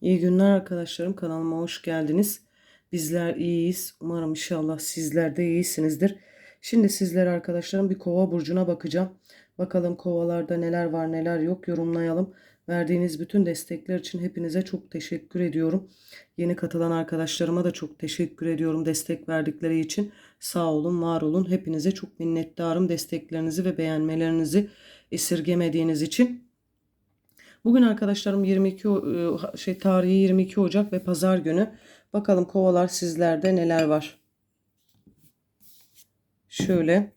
İyi günler arkadaşlarım. Kanalıma hoş geldiniz. Bizler iyiyiz. Umarım inşallah sizler de iyisinizdir. Şimdi sizlere arkadaşlarım bir kova burcuna bakacağım. Bakalım kovalarda neler var neler yok yorumlayalım. Verdiğiniz bütün destekler için hepinize çok teşekkür ediyorum. Yeni katılan arkadaşlarıma da çok teşekkür ediyorum destek verdikleri için. Sağ olun, var olun. Hepinize çok minnettarım desteklerinizi ve beğenmelerinizi esirgemediğiniz için. Bugün arkadaşlarım 22 o- e, şey tarihi 22 Ocak ve pazar günü. Bakalım kovalar sizlerde neler var. Şöyle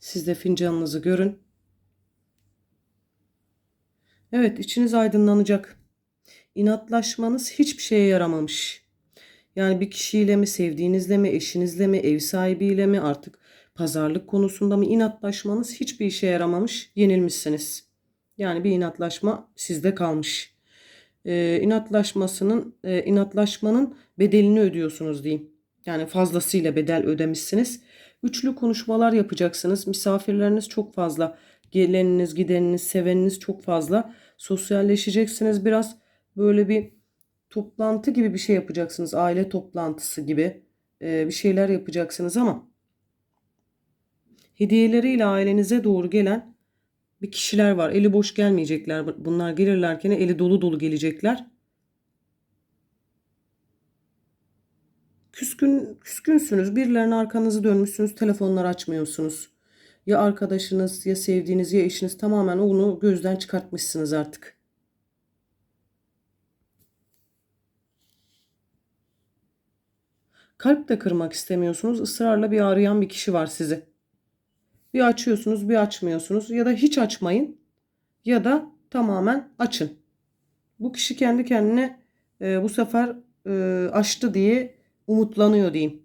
Siz de fincanınızı görün. Evet, içiniz aydınlanacak. İnatlaşmanız hiçbir şeye yaramamış. Yani bir kişiyle mi, sevdiğinizle mi, eşinizle mi, ev sahibiyle mi artık pazarlık konusunda mı inatlaşmanız hiçbir işe yaramamış, yenilmişsiniz. Yani bir inatlaşma sizde kalmış. Ee, inatlaşmasının, e, inatlaşmanın bedelini ödüyorsunuz diyeyim. Yani fazlasıyla bedel ödemişsiniz. Üçlü konuşmalar yapacaksınız. Misafirleriniz çok fazla. Geleniniz, gideniniz, seveniniz çok fazla. Sosyalleşeceksiniz biraz. Böyle bir toplantı gibi bir şey yapacaksınız. Aile toplantısı gibi e, bir şeyler yapacaksınız ama hediyeleriyle ailenize doğru gelen bir kişiler var. Eli boş gelmeyecekler. Bunlar gelirlerken eli dolu dolu gelecekler. Küskün, küskünsünüz. Birilerine arkanızı dönmüşsünüz. Telefonlar açmıyorsunuz. Ya arkadaşınız ya sevdiğiniz ya eşiniz tamamen onu gözden çıkartmışsınız artık. Kalp de kırmak istemiyorsunuz. Israrla bir arayan bir kişi var sizi. Bir açıyorsunuz, bir açmıyorsunuz ya da hiç açmayın ya da tamamen açın. Bu kişi kendi kendine e, bu sefer e, açtı diye umutlanıyor diyeyim.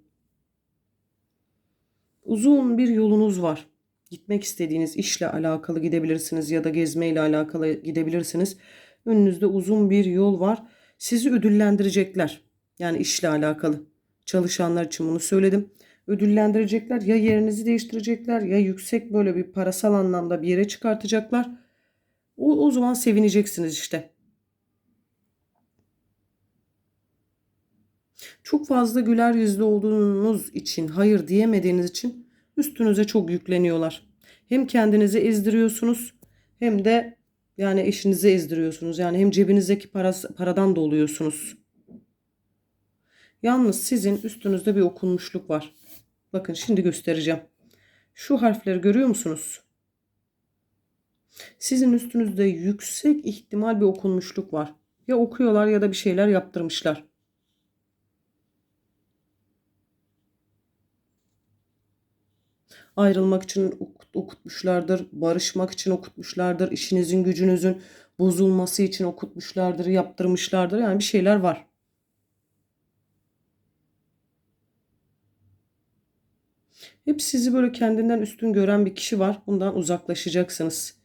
Uzun bir yolunuz var. Gitmek istediğiniz işle alakalı gidebilirsiniz ya da gezmeyle alakalı gidebilirsiniz. Önünüzde uzun bir yol var. Sizi ödüllendirecekler. Yani işle alakalı. Çalışanlar için bunu söyledim. Ödüllendirecekler. Ya yerinizi değiştirecekler ya yüksek böyle bir parasal anlamda bir yere çıkartacaklar. O, o zaman sevineceksiniz işte. Çok fazla güler yüzlü olduğunuz için, hayır diyemediğiniz için üstünüze çok yükleniyorlar. Hem kendinizi ezdiriyorsunuz hem de yani eşinize ezdiriyorsunuz. Yani hem cebinizdeki parası, paradan doluyorsunuz. Yalnız sizin üstünüzde bir okunmuşluk var. Bakın şimdi göstereceğim. Şu harfleri görüyor musunuz? Sizin üstünüzde yüksek ihtimal bir okunmuşluk var. Ya okuyorlar ya da bir şeyler yaptırmışlar. ayrılmak için okutmuşlardır, barışmak için okutmuşlardır, işinizin gücünüzün bozulması için okutmuşlardır, yaptırmışlardır. Yani bir şeyler var. Hep sizi böyle kendinden üstün gören bir kişi var. Bundan uzaklaşacaksınız.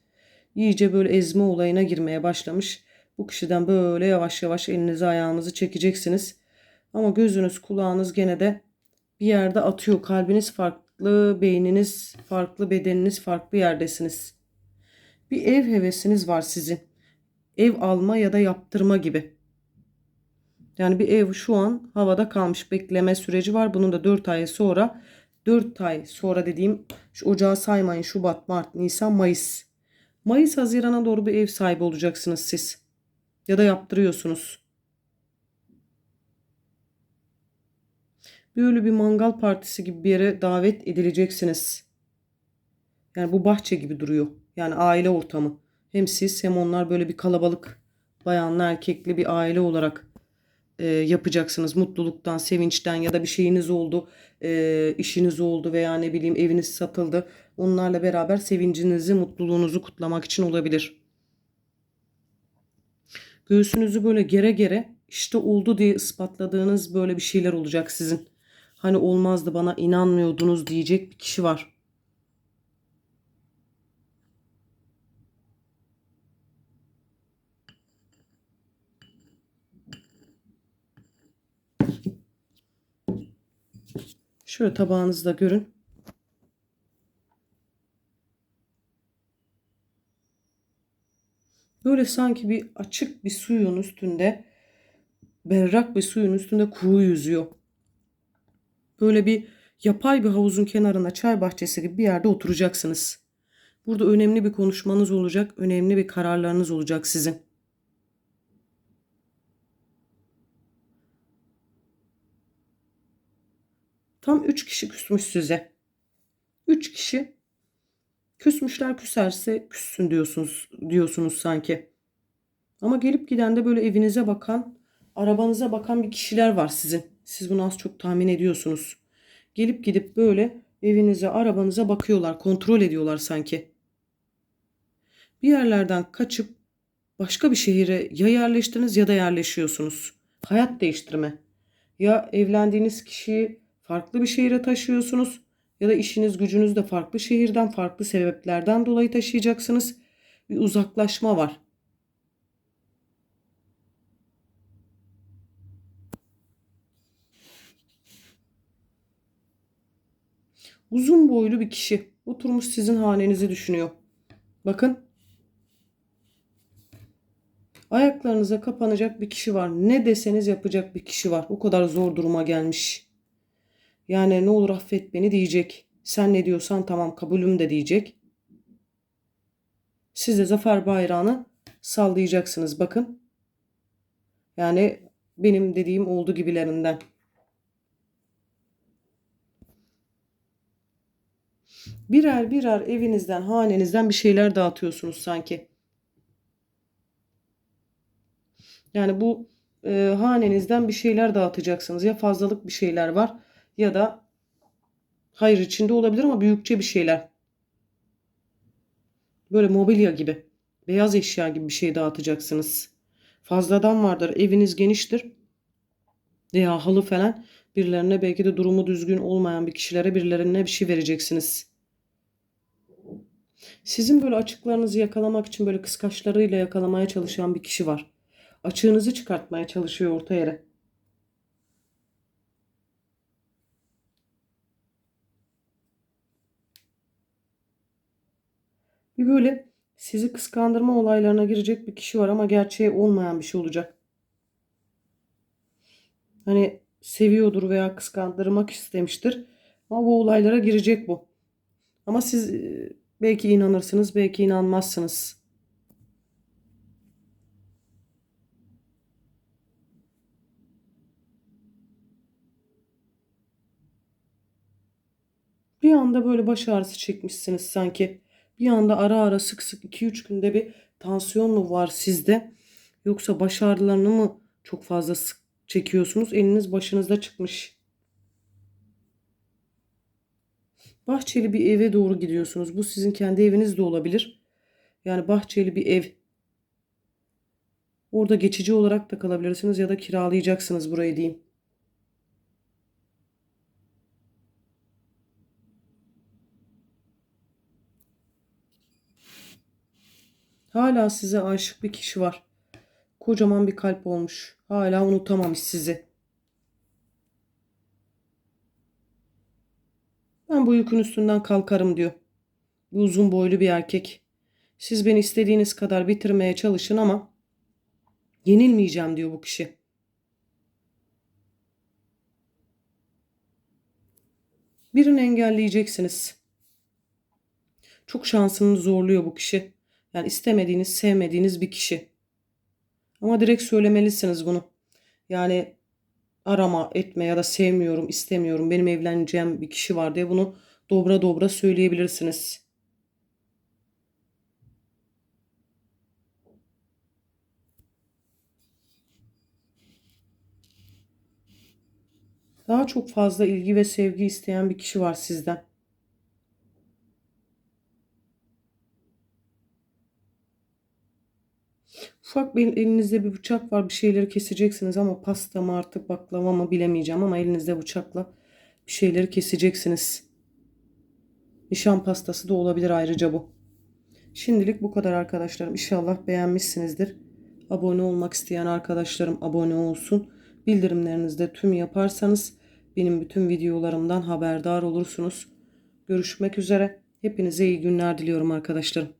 İyice böyle ezme olayına girmeye başlamış. Bu kişiden böyle yavaş yavaş elinizi ayağınızı çekeceksiniz. Ama gözünüz kulağınız gene de bir yerde atıyor. Kalbiniz farklı, beyniniz farklı, bedeniniz farklı yerdesiniz. Bir ev hevesiniz var sizin. Ev alma ya da yaptırma gibi. Yani bir ev şu an havada kalmış bekleme süreci var. Bunun da 4 ay sonra 4 ay sonra dediğim şu ocağı saymayın Şubat, Mart, Nisan, Mayıs. Mayıs, Haziran'a doğru bir ev sahibi olacaksınız siz. Ya da yaptırıyorsunuz. Böyle bir mangal partisi gibi bir yere davet edileceksiniz. Yani bu bahçe gibi duruyor. Yani aile ortamı. Hem siz hem onlar böyle bir kalabalık bayanlı erkekli bir aile olarak e, yapacaksınız. Mutluluktan, sevinçten ya da bir şeyiniz oldu, e, işiniz oldu veya ne bileyim eviniz satıldı. Onlarla beraber sevincinizi, mutluluğunuzu kutlamak için olabilir. Göğsünüzü böyle gere gere işte oldu diye ispatladığınız böyle bir şeyler olacak sizin. Hani olmazdı bana inanmıyordunuz diyecek bir kişi var. Şöyle tabağınızda görün. Böyle sanki bir açık bir suyun üstünde, berrak bir suyun üstünde kuğu yüzüyor. Böyle bir yapay bir havuzun kenarına çay bahçesi gibi bir yerde oturacaksınız. Burada önemli bir konuşmanız olacak, önemli bir kararlarınız olacak sizin. Tam 3 kişi küsmüş size. 3 kişi küsmüşler küserse küssün diyorsunuz diyorsunuz sanki. Ama gelip giden de böyle evinize bakan, arabanıza bakan bir kişiler var sizin. Siz bunu az çok tahmin ediyorsunuz. Gelip gidip böyle evinize, arabanıza bakıyorlar, kontrol ediyorlar sanki. Bir yerlerden kaçıp başka bir şehire ya yerleştiniz ya da yerleşiyorsunuz. Hayat değiştirme. Ya evlendiğiniz kişiyi farklı bir şehire taşıyorsunuz ya da işiniz gücünüz de farklı şehirden farklı sebeplerden dolayı taşıyacaksınız. Bir uzaklaşma var. Uzun boylu bir kişi oturmuş sizin hanenizi düşünüyor. Bakın. Ayaklarınıza kapanacak bir kişi var. Ne deseniz yapacak bir kişi var. O kadar zor duruma gelmiş. Yani ne olur affet beni diyecek. Sen ne diyorsan tamam kabulüm de diyecek. Siz de zafer bayrağını sallayacaksınız bakın. Yani benim dediğim oldu gibilerinden. Birer birer evinizden, hanenizden bir şeyler dağıtıyorsunuz sanki. Yani bu e, hanenizden bir şeyler dağıtacaksınız. Ya fazlalık bir şeyler var ya da hayır içinde olabilir ama büyükçe bir şeyler. Böyle mobilya gibi, beyaz eşya gibi bir şey dağıtacaksınız. Fazladan vardır, eviniz geniştir. Veya halı falan birilerine belki de durumu düzgün olmayan bir kişilere birilerine bir şey vereceksiniz. Sizin böyle açıklarınızı yakalamak için böyle kıskaçlarıyla yakalamaya çalışan bir kişi var. Açığınızı çıkartmaya çalışıyor orta yere. Böyle sizi kıskandırma olaylarına girecek bir kişi var ama gerçeği olmayan bir şey olacak. Hani seviyordur veya kıskandırmak istemiştir. Ama bu olaylara girecek bu. Ama siz e, belki inanırsınız, belki inanmazsınız. Bir anda böyle baş ağrısı çekmişsiniz sanki. Bir anda ara ara sık sık 2-3 günde bir tansiyon mu var sizde? Yoksa baş ağrılarını mı çok fazla sık çekiyorsunuz? Eliniz başınızda çıkmış. Bahçeli bir eve doğru gidiyorsunuz. Bu sizin kendi eviniz de olabilir. Yani bahçeli bir ev. Orada geçici olarak da kalabilirsiniz ya da kiralayacaksınız burayı diyeyim. Hala size aşık bir kişi var. Kocaman bir kalp olmuş. Hala unutamamış sizi. Ben bu yükün üstünden kalkarım diyor. Bu uzun boylu bir erkek. Siz beni istediğiniz kadar bitirmeye çalışın ama yenilmeyeceğim diyor bu kişi. Birini engelleyeceksiniz. Çok şansını zorluyor bu kişi. Yani istemediğiniz, sevmediğiniz bir kişi. Ama direkt söylemelisiniz bunu. Yani arama, etme ya da sevmiyorum, istemiyorum, benim evleneceğim bir kişi var diye bunu dobra dobra söyleyebilirsiniz. Daha çok fazla ilgi ve sevgi isteyen bir kişi var sizden. Ufak bir elinizde bir bıçak var bir şeyleri keseceksiniz ama pasta mı artık baklava mı bilemeyeceğim ama elinizde bıçakla bir şeyleri keseceksiniz. Nişan pastası da olabilir ayrıca bu. Şimdilik bu kadar arkadaşlarım. İnşallah beğenmişsinizdir. Abone olmak isteyen arkadaşlarım abone olsun. Bildirimlerinizde tüm yaparsanız benim bütün videolarımdan haberdar olursunuz. Görüşmek üzere. Hepinize iyi günler diliyorum arkadaşlarım.